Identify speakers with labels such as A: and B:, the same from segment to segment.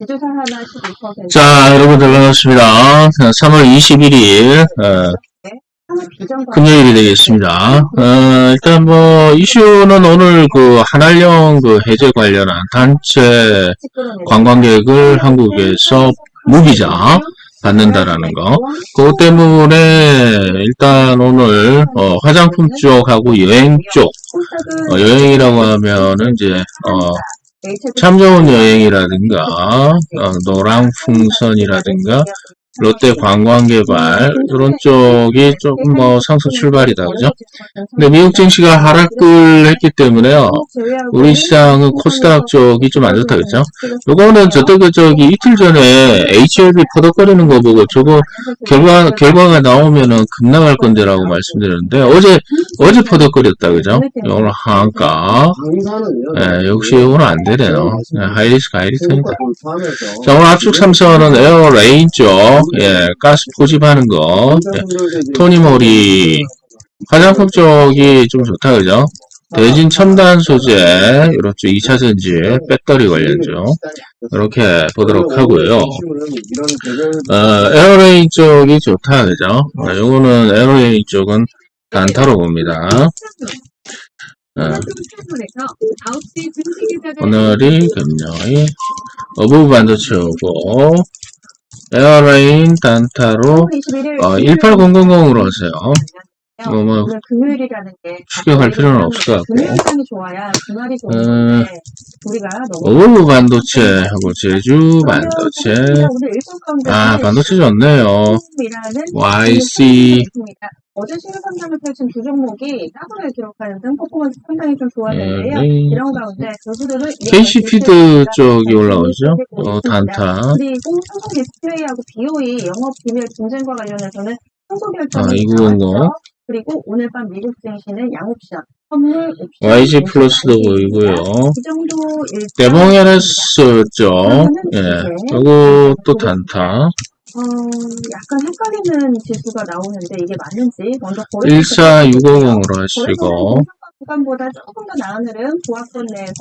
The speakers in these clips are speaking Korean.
A: 지주사 하나 12%.
B: 자, 여러분들 반갑습니다. 3월 21일, 어,
A: 비전
B: 금요일이 되겠습니다. 어, 일단 뭐, 이슈는 오늘 그 한알령 그 해제 관련한 단체 관광객을 한국에서 무비자 받는다라는 거. 그것 때문에 일단 오늘 어, 화장품 쪽하고 여행 쪽, 어, 여행이라고 하면은 이제 어, 참 좋은 여행이라든가 어, 노랑 풍선이라든가 롯데 관광개발 이런 쪽이 조금 뭐 상승 출발이다 그죠? 근데 미국 증시가 하락을 했기 때문에요. 우리 시장은 코스닥 쪽이 좀 안 좋다 그죠? 요거는 저때 그 저기 이틀 전에 HLB 퍼덕거리는 거 보고 저거 결과 결과가 나오면은 급락할 건데라고 말씀드렸는데 어제 어제 퍼덕거렸다 그죠? 오늘 하한가 예, 역시 오늘 안 되네요. 예, 하이리스크 하이리스크입니다. 자 오늘 압축 삼선은 에어레인 쪽 예, 가스 포집하는 거 예, 토니모리 화장품 쪽이 좀 좋다 그죠? 대진 첨단 소재 쪽 2차 전지 배터리 관련주 이렇게 보도록 하고요. 어, 에어레인 쪽이 좋다 그죠? 어, 요거는 에어레인 쪽은 단타로 봅니다. 어, 오늘이 금요일 어부 반도체 오고 에어라인 단타로 어, 18000으로 하세요. 뭐, 뭐,
A: 금요일이라는 게
B: 추격할 필요는 없을 것 같고
A: 금요일이 좋아야 주말이
B: 음,
A: 좋은데 우리가 너무
B: 어부 반도체 하고 제주 반도체 아 반도체 좋네요. YC
A: 어제 신규 상담을 펼친 두 종목이 더블을 기록하는 등 퍼포먼스 상당히 좀 좋았는데요.
B: 에어레인
A: 이런 가운데 저수들은
B: KC 피드 쪽이 올라오죠. 어, 단타.
A: 그리고 삼성 디스플레이하고 BOE 영업 비밀 분쟁과 관련해서는 항소 결정이
B: 아, 2900.
A: 나왔죠. 그리고 오늘 밤 미국 증시는 양옵션, 선물 옵션,
B: YG 플러스도 보이고요.
A: 이 정도 일정
B: 대봉 LS 쪽, 예, 요거 또 단타.
A: 어, 약간 헷갈리는 지수가 나오는데 이게 맞는지 먼저
B: 14650으로 하시고,
A: 구간보다 조금 더 나은 흐름 보합권 내에서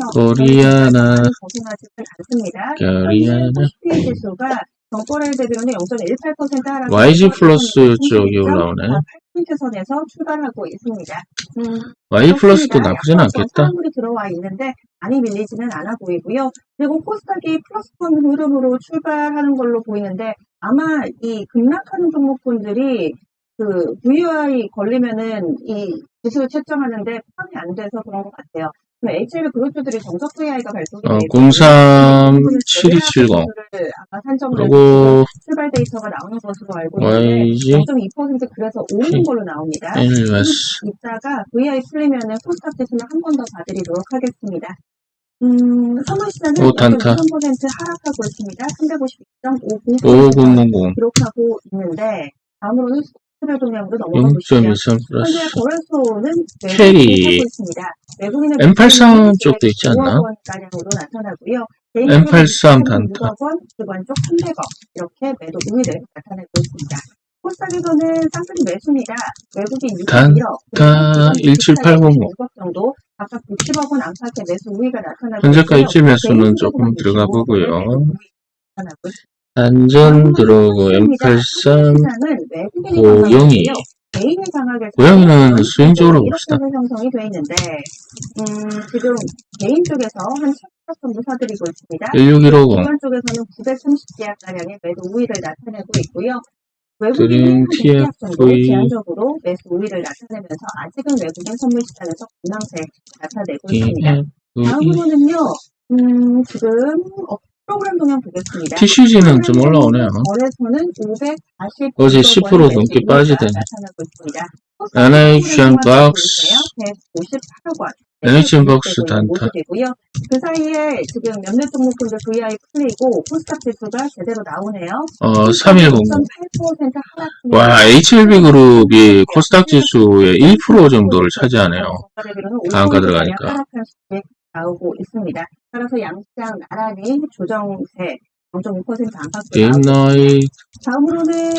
A: 않습니다.
B: 게리아나,
A: 코스피 지수가 정거래 대비로는 0.18% 하락.
B: YG 플러스 쪽이 올라오네.
A: 8%선에서 출발하고 있습니다. 음,
B: Y 플러스도. 나쁘진 않겠다.
A: 사물이 들어와 있는데 많이 밀리지는 않아 보이고요. 그리고 코스닥이 플러스권 흐름으로 출발하는 걸로 보이는데 아마 이 급락하는 종목군들이 그 VOI 걸리면은 이 지수를 채점하는데 포함이 안 돼서 그런 것 같아요. HL 그룹주들이 정석 VI가 발송이
B: 어,
A: 되고
B: 037270.
A: 아마 산정을
B: 그리고
A: 출발 데이터가 나오는 것으로 알고 있는데
B: YG
A: 0.2% 그래서 오르는 걸로 나옵니다. 이따가 VI 풀리면은 코스닥 지수는 한번 더 봐드리도록 하겠습니다. 음, 선물 시장은
B: 오, 단타.
A: 0.3% 하락하고 있습니다. 352.50%
B: 5000.
A: 기록하고 있는데 다음으로는 수별 동향으로 넘어가 보시죠.
B: 0.23
A: 현재
B: 플러스.
A: 거래소는
B: 캐리.
A: 매수하고 있습니다. 외국인의
B: M83 쪽도 있지 않나?
A: 5억 원 가량으로 나타나고요.
B: M83 단타.
A: 6억 원, 주관 쪽 300억 이렇게 매도 우위를 나타내고 있습니다. 코스닥에서는 쌍끌이 매수입니다. 외국인 6억
B: 단타 1780.
A: 6억 정도 각각 60억 원 안팎의 매수 우위가 나타나고
B: 현재가. 입지 매수는 조금 들어가 보고요. 안전 들어오고 M83
A: 시장은 외국인이
B: 고영이.
A: 강하고요. 개인이 강하게
B: 고영이는 수행적으로 봅시다.
A: 형성이 돼 있는데 음, 지금 개인 쪽에서 한 10% 정도 사들이고 있습니다.
B: 16150
A: 기관 쪽에서는 930계약 가량의 매도 우위를 나타내고 있고요.
B: 드림
A: 외국인
B: TFV.
A: 정도 제한적으로 매수 우위를 나타내면서 아직은 외국인 선물 시장에서 분황세 나타내고 있습니다.
B: 이
A: 다음으로는요, 음, 지금 어, 프로그램 동향 보겠습니다.
B: TCG는 좀 올라오네요.
A: 거래소는 540.
B: 어제 10% 넘게 빠지더니.
A: 나타나고 있습니다.
B: NHN 박스.
A: 158 억 원.
B: NHN 박스 단타.
A: 그 사이에 지금 몇몇 종목들도 VI 풀리고 코스닥 지수가 제대로 나오네요.
B: 어, 3100.
A: 0.8% 하락.
B: 와, HLB 그룹이 코스닥 지수의 1% 정도를 차지하네요. 다음 가 들어가니까.
A: 하락한 수치 나오고 있습니다. 따라서 양시장 나란히 조정세 0.5% 안팎.
B: 딥나이,
A: 다음으로는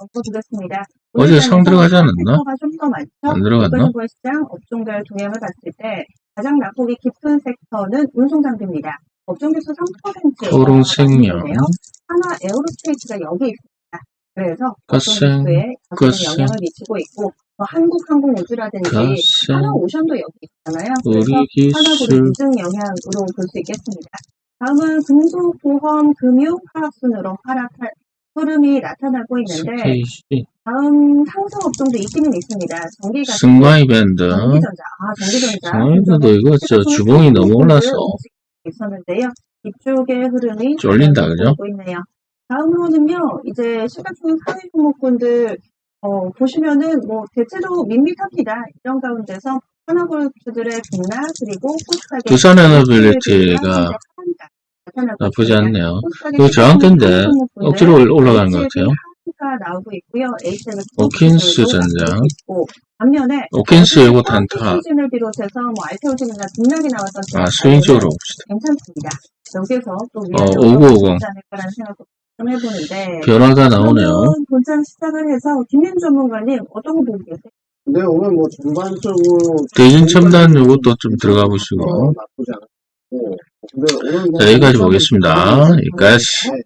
A: 엎어두겠습니다.
B: 어제 상 들어가지 않았나?
A: 좀더 많죠.
B: 안 들어갔나?
A: 시장 업종별 동향을 봤을 때 가장 낙폭이 깊은 섹터는 운송장비입니다. 업종비수 3%예요.
B: 토릉생명.
A: 하나 에어로스페이스가 여기 있습니다. 그래서 영향을 미치고 있고 뭐 한국항공우주라든지 하나오션도 여기 있잖아요. 그래서
B: 기술,
A: 비중 영향으로 볼 수 있겠습니다. 다음은 금속, 보험, 금융, 하락순으로 하락할 흐름이 나타나고 있는데 다음 상승 업종도 있기는 있습니다. 전기가
B: 승마이밴드,
A: 전기전자, 아 전기전자.
B: 승마이밴드 이거 저 주봉이 너무 올라서
A: 있었는데요. 이쪽의 흐름이
B: 쫄린다, 그죠?
A: 있네요. 다음으로는요, 이제 시가총액 상위 종목군들 어, 보시면은 뭐 대체로 밋밋합니다. 이런 가운데서 하나골주들의 급락 그리고 코스닥의
B: 두산 에너빌리티가 나쁘지 않네요. 이거 저항대인데 억지로 올- 올라가는 것 같아요.
A: 나오고 있고요.
B: 오킨스 전장.
A: 반면에
B: 오킨스 요거 단타.
A: 시즌을 비롯해서 뭐 알테오진이나 등락이 나왔던
B: 아,
A: 제품들은
B: 스윙적으로 봅시다.
A: 괜찮습니다. 여기서 또
B: 어,
A: 위안을
B: 5950.
A: 얻지 않을까라는 생각도 좀 해보는데
B: 변화가 나오네요.
A: 본장 시작을 해서 김민 전문가님 어떤 거 보고 계세요?
C: 근데 오늘 뭐 전반적으로
B: 대진 첨단 요것도 좀 들어가
C: 어,
B: 보시고.
C: 나쁘지 오늘 뭐
B: 자, 여기까지 보겠습니다. 여기까지.
C: 네,